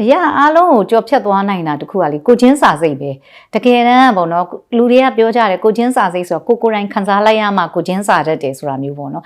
အရာအားလုံးကိုကြော်ဖြတ်သွားနိုင်တာတခုကလေကိုချင်းစာစိတ်ပဲတကယ်တမ်းပေါ့နော်လူတွေကပြောကြတယ်ကိုချင်းစာစိတ်ဆိုတော့ကိုကိုယ်တိုင်ခံစားလိုက်ရမှကိုချင်းစာတတ်တယ်ဆိုတာမျိုးပေါ့နော်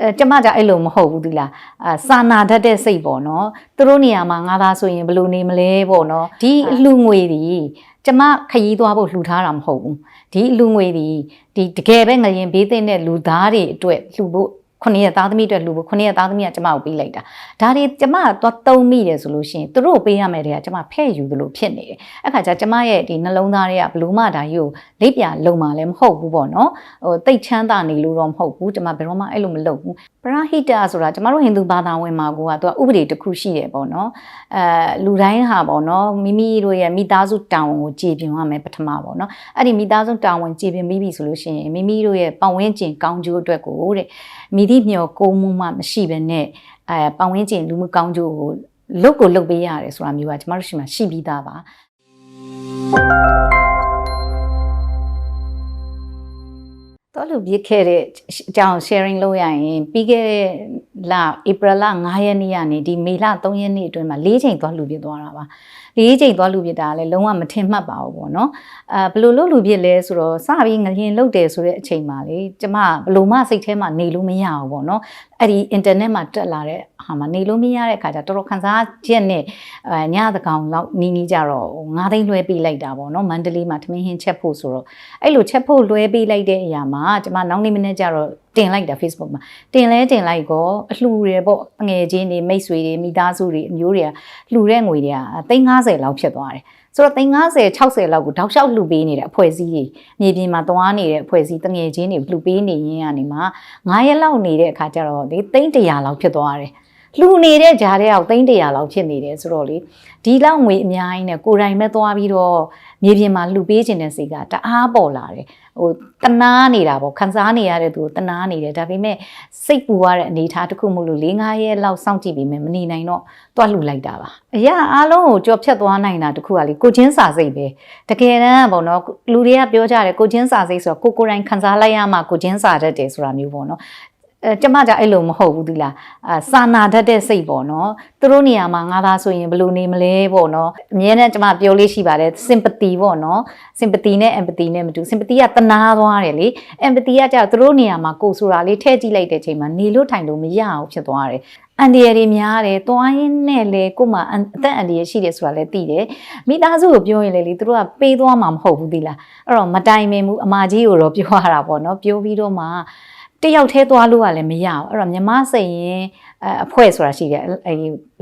အဲကျမကြအဲ့လိုမဟုတ်ဘူးသီလားအာစာနာတတ်တဲ့စိတ်ပေါ့နော်သူတို့နေရာမှာငါသာဆိုရင်ဘယ်လိုနေမလဲပေါ့နော်ဒီအလှငွေတွေကျမခရီးသွားဖို့လှူထားတာမဟုတ်ဘူးဒီအလှငွေတွေဒီတကယ်ပဲငရင်ဘေးသိတဲ့လူသားတွေအတွက်လှူဖို့ ခုနှစ်ရက်သားသမီးအတွက်လှူဖို့ခုနှစ်ရက်သားသမီးကကျမကိုပေးလိုက်တာဒါတွေကျမကတော့သုံးမိတယ်ဆိုလို့ရှိရင်သူတို့ပေးရမယ်တဲ့ကကျမဖဲ့ယူသလိုဖြစ်နေတယ်အခါကျကျမရဲ့ဒီနှလုံးသားတွေကဘလို့မှဒါကြီးကိုလိပ်ပြလုံမှလည်းမဟုတ်ဘူးပေါ့နော်ဟိုတိတ်ချမ်းသာနေလို့တော့မဟုတ်ဘူးကျမဘယ်တော့မှအဲ့လိုမလုပ်ဘူးပရဟိတဆိုတာကျမတို့ဟိန္ဒူဘာသာဝင်မှာကိုကသူကဥပဒေတစ်ခုရှိတယ်ပေါ့နော်အဲလူတိုင်းဟာပေါ့နော်မိမိတို့ရဲ့မိသားစုတာဝန်ကိုကြည်ပြင်းရမယ်ပထမပေါ့နော်အဲ့ဒီမိသားစုတာဝန်ကြည်ပြင်းပြီးပြီဆိုလို့ရှိရင်မိမိတို့ရဲ့ပတ်ဝန်းကျင်ကောင်းကျိုးအတွက်ကိုတဲ့ မိသည့်မျှော်ကိုးမှုမှမရှိဘဲနဲ့အဲပတ်ဝန်းကျင်လူမှုကောင်းကျိုးကိုလုတ်ကိုလုတ်ပေးရတယ်ဆိုတာမျိုးကကျမတို့ရှိမှရှိပြီးသားပါတော့လူပြစ်ခဲ့တဲ့အကြောင်း sharing လုပ်ရရင်ပြီးခဲ့တဲ့လ April လ9ရက်နေ့ကနေဒီမေလ3ရက်နေ့အတွင်းမှာ၄ချိန်သွားလူပြစ်သွားတာပါ ၄ချိန်သွားလူပြစ်တာလည်းလုံးဝမထင်မှတ်ပါဘူးပေါ့နော်အဲဘယ်လိုလုပ်လူပြစ်လဲဆိုတော့စပြီးငလျင်လုတ်တယ်ဆိုတဲ့အချိန်မှာလေကျမဘယ်လိုမှစိတ်ထဲမှာနေလို့မရဘူးပေါ့နော်အဲ့ဒီ internet မှာတက်လာတဲ့ဟာမှာနေလို့မရတဲ့အခါကျတော်တော်ခန်းစားချက်နဲ့အဲညသကောင်လောက်နီးနီးကြတော့9သိန်းလွှဲပေးလိုက်တာပေါ့နော်မန္တလေးမှာထမင်းဟင်းချက်ဖို့ဆိုတော့အဲ့လိုချက်ဖို့လွှဲပေးလိုက်တဲ့အရာမှာကျမနောက်နေ့မနေ့ကျတော့ တင်လိုက်တာ Facebook မှာတင်လဲတင်လိုက်ကောအလှူတွေပေါ့ငွေချင်းတွေမိတ်ဆွေတွေမိသားစုတွေအမျိုးတွေကလှူတဲ့ငွေတွေက350လောက်ဖြစ်သွားတယ်ဆိုတော့350 60လောက်ကိုတောက်လျှောက်လှူပေးနေတဲ့အဖွဲ့အစည်းတွေမြေပြင်မှာသွားနေတဲ့အဖွဲ့အစည်းတငယ်ချင်းတွေလှူပေးနေရင်းကနေမှ9ရက်လောက်နေတဲ့အခါကျတော့ဒီ300လောက်ဖြစ်သွားတယ် လှူနေတဲ့ဂျားတဲ့အောက်300လောက်ဖြစ်နေတယ်ဆိုတော့လေဒီလောက်ငွေအများကြီးနဲ့ကိုယ်တိုင်ပဲသွားပြီးတော့မြေပြင်မှာလှူပေးခြင်းတဲ့စိတ်ကတအားပေါ်လာတယ်ဟိုတနာနေတာပေါ့ခံစားနေရတဲ့သူကိုတနာနေတယ်ဒါပေမဲ့စိတ်ပူရတဲ့အနေအထားတစ်ခုမို့လို့၄၅ရက်လောက်စောင့်ကြည့်ပြီးမယ်မနေနိုင်တော့တွားလှူလိုက်တာပါအရာအားလုံးကိုကြော်ဖြတ်သွားနိုင်တာတစ်ခုကလေကိုချင်းစာစိတ်ပဲတကယ်တမ်းပေါ့နော်လူတွေကပြောကြတယ်ကိုချင်းစာစိတ်ဆိုတော့ကိုကိုယ်တိုင်ခံစားလိုက်ရမှကိုချင်းစာတတ်တယ်ဆိုတာမျိုးပေါ့နော်အဲ ကျမကြအဲ့လိုမဟုတ်ဘူးသီလားအာစာနာတတ်တဲ့စိတ်ပေါ့နော်သူတို့နေရာမှာငါသာဆိုရင်ဘယ်လိုနေမလဲပေါ့နော်အမြဲတမ်းကျမပြောလေးရှိပါတယ် sympathy ပေါ့နော် sympathy နဲ့ empathy နဲ့မတူ sympathy ကတနာသွားတယ်လေ empathy ကကြာသူတို့နေရာမှာကိုယ်ဆိုတာလေးထည့်ကြည့်လိုက်တဲ့ချိန်မှာနေလို့ထိုင်လို့မရအောင်ဖြစ်သွားတယ်အန်ဒီရတွေများတယ်တွားရင်းနဲ့လေကို့မှာအသက်အန်ဒီရရှိတယ်ဆိုတာလည်းသိတယ်မိသားစုကိုပြောရင်လေလေသူတို့ကပေးသွားမှာမဟုတ်ဘူးသီလားအဲ့တော့မတိုင်ပင်ဘူးအမကြီးကိုတော့ပြောရတာပေါ့နော်ပြောပြီးတော့မှ တယောက်သေးသွားလို့ကလည်းမရဘူးအဲ့တော့မြမစိတ်ရင်အဖွဲဆိုတာရှိတယ်အဲ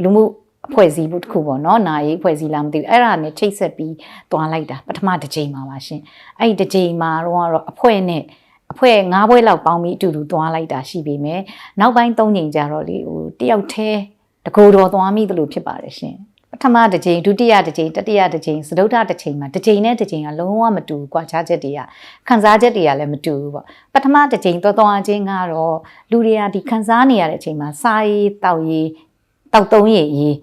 လူမှုအဖွဲ့အစည်းဘူးတစ်ခုပေါ့နော်နာရေးအဖွဲ့အစည်းလားမသိဘူးအဲ့ဒါနဲ့ချိတ်ဆက်ပြီးတွားလိုက်တာပထမတစ်ချိန်မှာပါရှင်အဲ့ဒီတစ်ချိန်မှာတော့ကတော့အဖွဲ့နဲ့အဖွဲ့၅ဘွဲလောက်ပေါင်းပြီးအတူတူတွားလိုက်တာရှိပေမဲ့နောက်ပိုင်း၃ချိန်ကျတော့လေဟိုတယောက်တည်းတကိုယ်တော်သွားမိသလိုဖြစ်ပါတယ်ရှင် ပထမတစ်ချိန်ဒုတိယတစ်ချိန်တတိယတစ်ချိန်စတုတ္ထတစ်ချိန်မှာတစ်ချိန်နဲ့တစ်ချိန်ကလုံးဝမတူဘူးကွာခြားချက်တွေကခံစားချက်တွေကလည်းမတူဘူးပေါ့ပထမတစ်ချိန်သွားသွားချင်းကတော့လူတွေကဒီခံစားနေရတဲ့အချိန်မှာစားရေးတောက်ရေးတောက်သုံးရေးရေး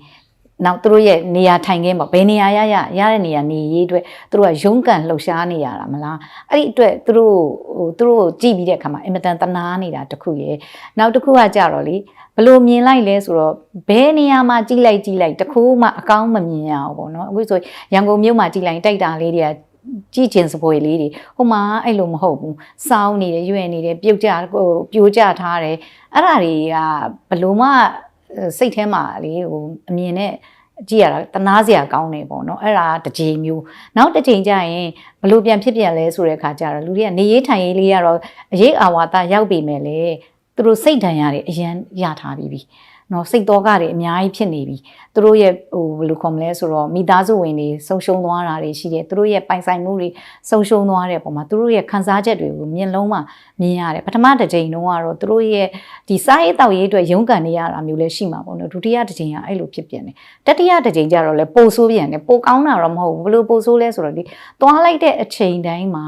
နောက်သူတို့ရဲ့နေရာထိုင်ခင်းပေါ့ဘယ်နေရာရရရတဲ့နေရာနေရေးအတွက်သူတို့ကရုန်းကန်လှုပ်ရှားနေရတာမလားအဲ့ဒီအတွက်သူတို့ဟိုသူတို့ကြည့်ပြီးတဲ့အခါမှာအင်မတန်တနာနေတာတခုရယ်နောက်တစ်ခုကကြတော့လေဘလို့မြင်လိုက်လဲဆိုတော့ဘယ်နေရာမှာကြည့်လိုက်ကြည့်လိုက်တခုမှအကောင်းမမြင်ရအောင်ပေါ့နော်အခုဆိုရန်ကုန်မြို့မှာကြည့်လိုက်တိုက်တာလေးတွေကကြည့်ကျင်စပွဲလေးတွေဟိုမှာအဲ့လိုမဟုတ်ဘူးစောင်းနေတယ်ရွံ့နေတယ်ပြုတ်ကြဟိုပြိုးကြထားတယ်အဲ့ဒါတွေကဘလို့မှ စိတ်ထဲမှာလေဟိုအမြင်နဲ့ကြည့်ရတာတနာစရာကောင်းနေပေါ့နော်အဲ့ဒါတစ်ချိန်မျိုးနောက်တစ်ချိန်ကျရင်ဘလို့ပြန်ဖြစ်ပြန်လဲဆိုတဲ့အခါကျတော့လူတွေကနေရေးထိုင်ရေးလေးကတော့အရေးအာဝါဒရောက်ပြီမဲ့လေသူတို့စိတ်ဒဏ်ရာတွေအရန်ရထားပြီးပြီ နော်စိတ်တော့ကတွေအများကြီးဖြစ်နေပြီသူတို့ရဲ့ဟိုဘယ်လိုခေါ်မလဲဆိုတော့မိသားစုဝင်တွေဆုံးရှုံးသွားတာတွေရှိတယ်သူတို့ရဲ့ပိုင်ဆိုင်မှုတွေဆုံးရှုံးသွားတဲ့ပုံမှာသူတို့ရဲ့ခံစားချက်တွေကိုမြင်လုံးမှမြင်ရတယ်ပထမတစ်ချိန်တုန်းကတော့သူတို့ရဲ့ဒီစားရေးတောက်ရေးအတွက်ရုန်းကန်နေရတာမျိုးလည်းရှိမှာပေါ့နော်ဒုတိယတစ်ချိန်ကအဲ့လိုဖြစ်ပြန်တယ်တတိယတစ်ချိန်ကျတော့လေပိုဆိုးပြန်တယ်ပိုကောင်းတာတော့မဟုတ်ဘူးဘယ်လိုပိုဆိုးလဲဆိုတော့ဒီသွားလိုက်တဲ့အချိန်တိုင်းမှာ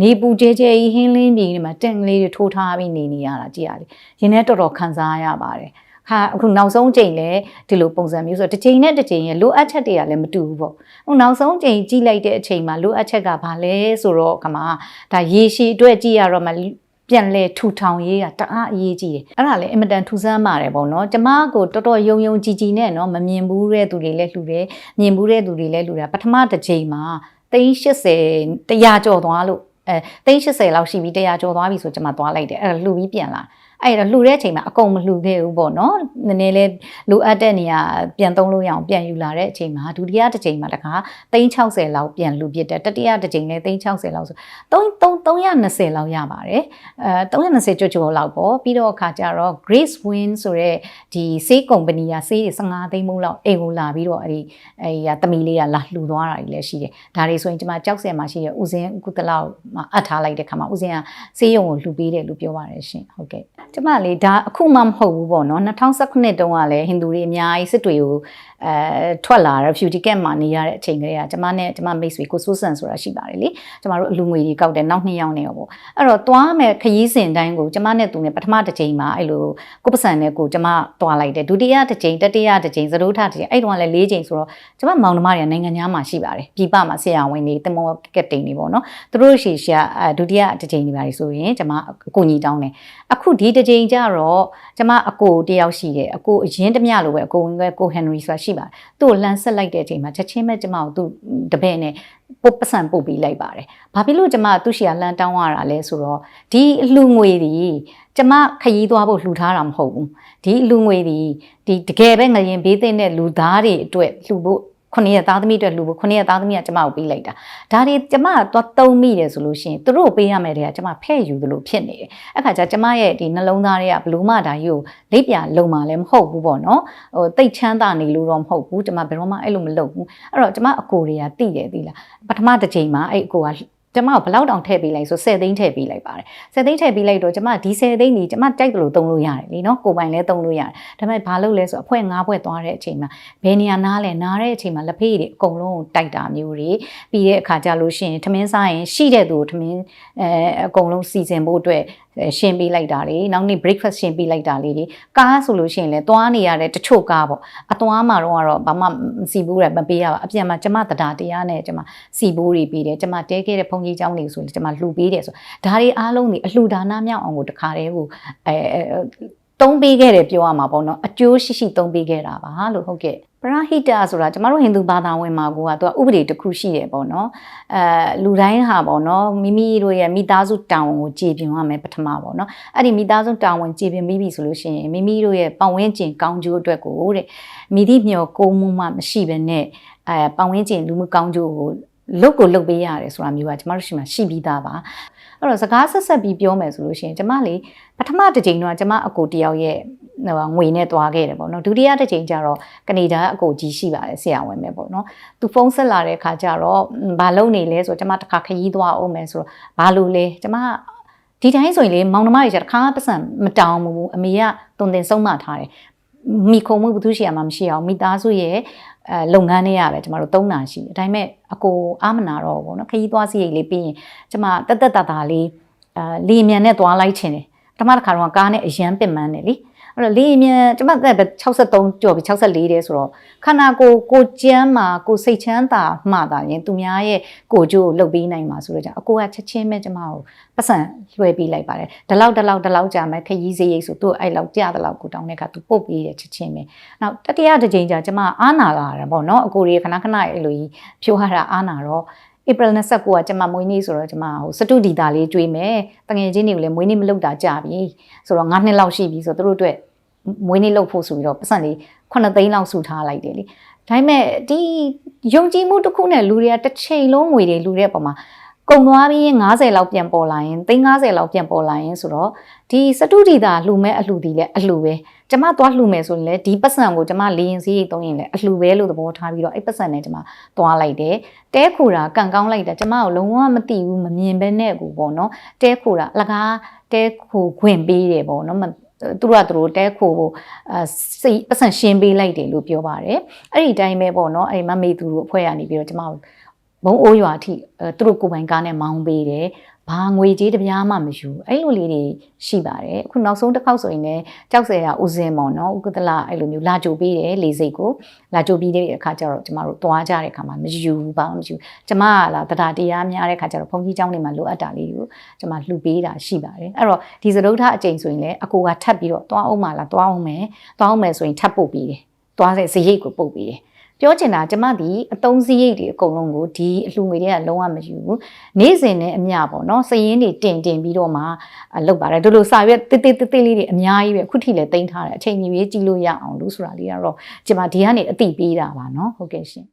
နေပူကျဲကျဲကြီးဟင်းလင်းပြီးနေမှာတင့်ကလေးတွေထိုးထားပြီးနေနေရတာကြည့်ရလေရင်းနဲ့တော်တော်ခံစားရပါတယ် ဟာအခုနောက်ဆုံးချိန်လဲဒီလိုပုံစံမျိုးဆိုတော့တစ်ချိန်နဲ့တစ်ချိန်ရဲ့လိုအပ်ချက်တွေကလည်းမတူဘူးပေါ့အခုနောက်ဆုံးချိန်ကြည့်လိုက်တဲ့အချိန်မှာလိုအပ်ချက်ကဘာလဲဆိုတော့ခမဒါရေရှည်အတွက်ကြည့်ရတော့မှပပြန်လဲထူထောင်ရေးကတအားအရေးကြီးတယ်အဲ့ဒါလည်းအင်မတန်ထူဆန်းပါတယ်ပေါ့နော်ကျမကိုတော်တော်ယုံယုံကြည်ကြည်နဲ့နော်မမြင်ဘူးတဲ့သူတွေလည်းလှူတယ်မြင်ဘူးတဲ့သူတွေလည်းလှူတာပထမတစ်ချိန်မှာ380တရားကျော်သွားလို့အဲ380လောက်ရှိပြီတရားကျော်သွားပြီဆိုကျမသွားလိုက်တယ်အဲ့ဒါလှူပြီးပြန်လာ အဲ့တော့လှူတဲ့အချိန်မှာအကုန်မလှူခဲ့ဘူးပေါ့နော်နည်းနည်းလေးလိုအပ်တဲ့နေရာပြန်သုံးလို့ရအောင်ပြန်ယူလာတဲ့အချိန်မှာဒုတိယတစ်ချိန်မှာတခါ360လောက်ပြန်လှူပြစ်တယ်တတိယတစ်ချိန်လည်း360လောက်ဆို3 320လောက်ရပါတယ်အဲ320ကျော်ကျော်လောက်ပေါ့ပြီးတော့အခါကျတော့ Grace Win ဆိုတဲ့ဒီဆေးကုမ္ပဏီကဆေးတွေ15သိန်းမို့လောက်အိမ်ကိုလာပြီးတော့အဲ့ဒီအဲ့ဒီတမီလေးကလာလှူသွားတာကြီးလည်းရှိတယ်ဒါတွေဆိုရင်ကျွန်မကြောက်စင်မှာရှိတဲ့ဦးစင်းကုသလောက်မှာအပ်ထားလိုက်တဲ့ခါမှာဦးစင်းကဆေးရုံကိုလှူပေးတယ်လို့ပြောပါတယ်ရှင်ဟုတ်ကဲ့ကျမလေဒါအခုမှမဟုတ်ဘူးပေါ့နော်2019တုန်းကလည်းဟိန္ဒူတွေအများကြီးစစ်တွေကိုအဲထွက်လာ refugee camp မှာနေရတဲ့အချိန်ကလေးကကျမနဲ့ကျမမိတ်ဆွေကိုစိုးစံဆိုတာရှိပါတယ်လေကျမတို့အလူငွေတွေကောက်တယ်နောက်နှစ်ယောက်နေရောပေါ့အဲ့တော့သွားမယ်ခရီးစဉ်တိုင်းကိုကျမနဲ့သူနဲ့ပထမတစ်ချိန်မှာအဲ့လိုကိုပစံနဲ့ကိုကျမသွားလိုက်တယ်ဒုတိယတစ်ချိန်တတိယတစ်ချိန်သတို့ထတစ်ချိန်အဲ့တုန်းကလည်း၄ချိန်ဆိုတော့ကျမမောင်နှမတွေကနိုင်ငံခြားမှာရှိပါတယ်ပြည်ပမှာဆရာဝန်တွေတင်မောကက်တိန်တွေပေါ့နော်သူတို့ရှေရှာဒုတိယတစ်ချိန်နေပါလေဆိုရင်ကျမအကူညီတောင်းတယ်အခုဒီတစ်ချိန်ကျတော့ကျမအကိုတယောက်ရှိတယ်အကိုအရင်တမျှလိုပဲအကိုဝင်ကကိုဟန်နရီဆိုတာရှိပါတယ်သူ့ကိုလမ်းဆက်လိုက်တဲ့အချိန်မှာချက်ချင်းပဲကျမကိုသူ့တပည့်နဲ့ပုတ်ပစံပုတ်ပြီးလိုက်ပါတယ်။ဘာဖြစ်လို့ကျမသူ့ရှီကလမ်းတောင်းရတာလဲဆိုတော့ဒီအလှငွေတွေကျမခရီးသွားဖို့လှူထားတာမဟုတ်ဘူး။ဒီအလှငွေတွေဒီတကယ်ပဲငရင်ဘေးသိတဲ့လူသားတွေအတွက်လှူဖို့ ခုနှစ်ရက်သားသမီးအတွက်လူဖို့ခုနှစ်ရက်သားသမီးကကျမကိုပေးလိုက်တာဒါတွေကျမသွားသုံးမိတယ်ဆိုလို့ရှိရင်သူတို့ပေးရမယ်တဲ့ကကျမဖဲ့ယူသလိုဖြစ်နေတယ်အဲ့ခါကျကျမရဲ့ဒီနှလုံးသားတွေကဘလူးမဒါကြီးကိုလက်ပြလုံมาလည်းမဟုတ်ဘူးပေါ့နော်ဟိုတိတ်ချမ်းသာနေလို့တော့မဟုတ်ဘူးကျမဘယ်တော့မှအဲ့လိုမလုပ်ဘူးအဲ့တော့ကျမအကိုတွေကတိတယ်သီလားပထမတစ်ချိန်မှာအဲ့အကိုက ကျမဘလောက်တောင်ထည့်ပေးလိုက်ဆို10သိန်းထည့်ပေးလိုက်ပါတယ်10သိန်းထည့်ပေးလိုက်တော့ကျမဒီ10သိန်းကြီးကျမကြိုက်တယ်လို့သုံးလို့ရတယ်လीเนาะကိုပိုင်လည်းသုံးလို့ရတယ်ဒါပေမဲ့ဘာလုပ်လဲဆိုအဖွဲ၅ဖွဲသွားတဲ့အချိန်မှာဘယ်နေရာနားလဲနားတဲ့အချိန်မှာလက်ဖေးတွေအကုန်လုံးတိုက်တာမျိုးတွေပြီးတဲ့အခါကျလို့ရှိရင်ထမင်းစားရင်ရှိတဲ့သူထမင်းအဲအကုန်လုံးစီစဉ်ဖို့အတွက်ရှင်းပေးလိုက်တာလေနောက်နေ့ breakfast ရှင်းပေးလိုက်တာလေးတွေကားဆိုလို့ရှိရင်လည်းသွားနေရတဲ့တချို့ကားပေါ့အသွားမှာတော့ကတော့ဘာမှမစီဘူးရမပေးရပါအပြန်မှာကျမတရားတရားနဲ့ကျမစီဘူးတွေပေးတယ်ကျမတဲခဲ့တဲ့ဘုန်း န်းကြီးကျောင်းတွေဆိုရင်ကျွန်မလှူပေးတယ်ဆိုဒါတွေအားလုံးတွေအလှူဒါနမြောက်အောင်ကိုတခါတည်းကိုအဲသုံးပေးခဲ့တယ်ပြောရမှာပေါ့နော်အကျိုးရှိရှိသုံးပေးခဲ့တာပါလို့ဟုတ်ကဲ့ပရဟိတဆိုတာကျမတို့ဟိန္ဒူဘာသာဝင်မှာကိုကသူကဥပဒေတစ်ခုရှိတယ်ပေါ့နော်အဲလူတိုင်းဟာပေါ့နော်မိမိတို့ရဲ့မိသားစုတာဝန်ကိုကြည်ပြင်ရမယ်ပထမပေါ့နော်အဲ့ဒီမိသားစုတာဝန်ကြည်ပြင်ပြီးပြီဆိုလို့ရှိရင်မိမိတို့ရဲ့ပတ်ဝန်းကျင်ကောင်းကျိုးအတွက်ကိုတဲ့မိသည့်မျှော်ကိုမှုမှမရှိဘဲနဲ့အဲပတ်ဝန်းကျင်လူမှုကောင်းကျိုးကို လုတ်ကိုလုတ်ပေးရတယ်ဆိုတာမျိုးကကျမတို့ရှိမှရှိပြီးသားပါအဲ့တော့စကားဆက်ဆက်ပြီးပြောမယ်ဆိုလို့ရှိရင်ကျမလေးပထမတစ်ချိန်တော့ကျမအကိုတယောက်ရဲ့ဟိုငွေနဲ့သွားခဲ့တယ်ပေါ့နော်ဒုတိယတစ်ချိန်ကျတော့ကနေဒါအကိုကြီးရှိပါတယ်ဆရာဝန်ပဲပေါ့နော်သူဖုန်းဆက်လာတဲ့အခါကျတော့ဘာလုပ်နေလဲဆိုတော့ကျမတစ်ခါခရီးသွားအောင်မယ်ဆိုတော့ဘာလို့လဲကျမဒီတိုင်းဆိုရင်လေမောင်နှမတွေကျတစ်ခါပတ်စံမတောင်းဘူးအမေကတုံတင်ဆုံးမထားတယ်မိခုံမှုဘသူရှိရမှာမရှိအောင်မိသားစုရဲ့ အဲလုပ်ငန်းတွေရပဲကျမတို့သုံးတာရှိတယ်ဒါပေမဲ့အကိုအာမနာတော့ဘောနော်ခရီးသွားစီရိတ်လေးပြီးရင်ကျမတက်တက်တာတာလေးအဲလေမြန်နဲ့သွားလိုက်ချင်တယ်ပထမတစ်ခါတော့ကားနဲ့အရန်ပင်ပန်းတယ်လीအဲ့ တော့လေမြန်ကျမသက်ပဲ63ကျော်ပြီး64တဲ့ဆိုတော့ခန္ဓာကိုယ်ကိုကျမ်းမှာကိုစိတ်ချမ်းသာမှသာရင်သူများရဲ့ကိုကြိုးကိုလှုပ်ပေးနိုင်မှာဆိုတော့ကြောင့်အကိုကချက်ချင်းပဲကျမကိုပတ်စံလွှဲပေးလိုက်ပါတယ်ဒီလောက်ဒီလောက်ဒီလောက်ကြာမယ်ခရီးစရိတ်ဆိုသူ့အဲ့လောက်ကြာတဲ့လောက်ကိုတောင်းတဲ့အခါသူပုတ်ပေးတယ်ချက်ချင်းပဲနောက်တတိယတစ်ချိန်ကြာကျမအားနာလာတာပေါ့နော်အကိုရီခဏခဏအဲ့လိုကြီးဖြိုးရတာအားနာတော့ ဧပြီ29ကကျမမွေးနေ့ဆိုတော့ကျမဟိုစတုဒီတာလေးတွေးမယ်တငယ်ချင်းတွေကိုလည်းမွေးနေ့မလုပ်တာကြာပြီဆိုတော့9နှစ်လောက်ရှိပြီဆိုတော့သူတို့အတွက်မွေးနေ့လုပ်ဖို့ဆိုပြီးတော့ပတ်စံလေး9သိန်းလောက်စုထားလိုက်တယ်လေဒါပေမဲ့ဒီယုံကြည်မှုတစ်ခုနဲ့လူတွေကတစ်ချိန်လုံးငွေတွေလူတဲ့ပုံမှာကုံသွားပြီး90လောက်ပြန်ပေါ်လာရင်350လောက်ပြန်ပေါ်လာရင်ဆိုတော့ဒီစတုဒီတာလှူမဲ့အလှူဒီလဲအလှူပဲ ကျမသွားလှူမယ်ဆိုရင်လည်းဒီပတ်စံကိုကျမလေရင်စည်းရိတ်သုံးရင်လည်းအလှူပဲလို့သဘောထားပြီးတော့အဲ့ပတ်စံနဲ့ကျမသွားလိုက်တယ်တဲခိုတာကန်ကောင်းလိုက်တာကျမကိုလုံးဝမသိဘူးမမြင်ဘဲနဲ့ကိုပေါ့နော်တဲခိုတာအလကားတဲခိုခွင့်ပေးတယ်ပေါ့နော်သူတို့ကသူတို့တဲခိုကိုအစိတ်ပတ်စံရှင်းပေးလိုက်တယ်လို့ပြောပါတယ်အဲ့ဒီတိုင်းပဲပေါ့နော်အဲ့မမေသူတို့အဖွဲ့ကနေပြီးတော့ကျမဘုံအိုးရွာအထိသူတို့ကိုပိုင်ကားနဲ့မောင်းပေးတယ် ဘာငွေကြေးတစ်ပြားမှမယူအဲ့လိုလေးတွေရှိပါတယ်အခုနောက်ဆုံးတစ်ခေါက်ဆိုရင်လည်းကြောက်စရာဦးစင်မော်နော်ဥက္ကဋ္ဌအဲ့လိုမျိုးလာကြိုပေးတယ်လေစိတ်ကိုလာကြိုပြီးတဲ့အခါကျတော့ကျမတို့သွားကြတဲ့အခါမှာမယူဘူးဘာမှမယူကျမကလာတရားတရားများတဲ့အခါကျတော့ဘုန်းကြီးကျောင်းတွေမှာလိုအပ်တာလေးတွေကိုကျမလှူပေးတာရှိပါတယ်အဲ့တော့ဒီစရုပ်ထအကျိန်ဆိုရင်လည်းအကိုကထပ်ပြီးတော့သွားအောင်မလားသွားအောင်မယ်သွားအောင်မယ်ဆိုရင်ထပ်ပုတ်ပြီးတယ်သွားတဲ့ဇရိတ်ကိုပုတ်ပြီးတယ် ပြောချင်တာကျမဒီအတုံးစည်းရိတ်တွေအကုန်လုံးကိုဒီအလှငွေတွေကလုံးဝမယူဘူးနေ့စဉ်နဲ့အမျှပေါ့နော်စည်ရင်းတွေတင်တင်ပြီးတော့မှလောက်ပါတယ်တို့လိုစာရွက်တိတိတိတိလေးတွေအများကြီးပဲအခုထိလည်းတင်ထားတယ်အချိန်ကြီးကြည့်လို့ရအောင်လို့ဆိုတာလေးကတော့ကျမဒီကနေအတိပေးတာပါနော်ဟုတ်ကဲ့ရှင်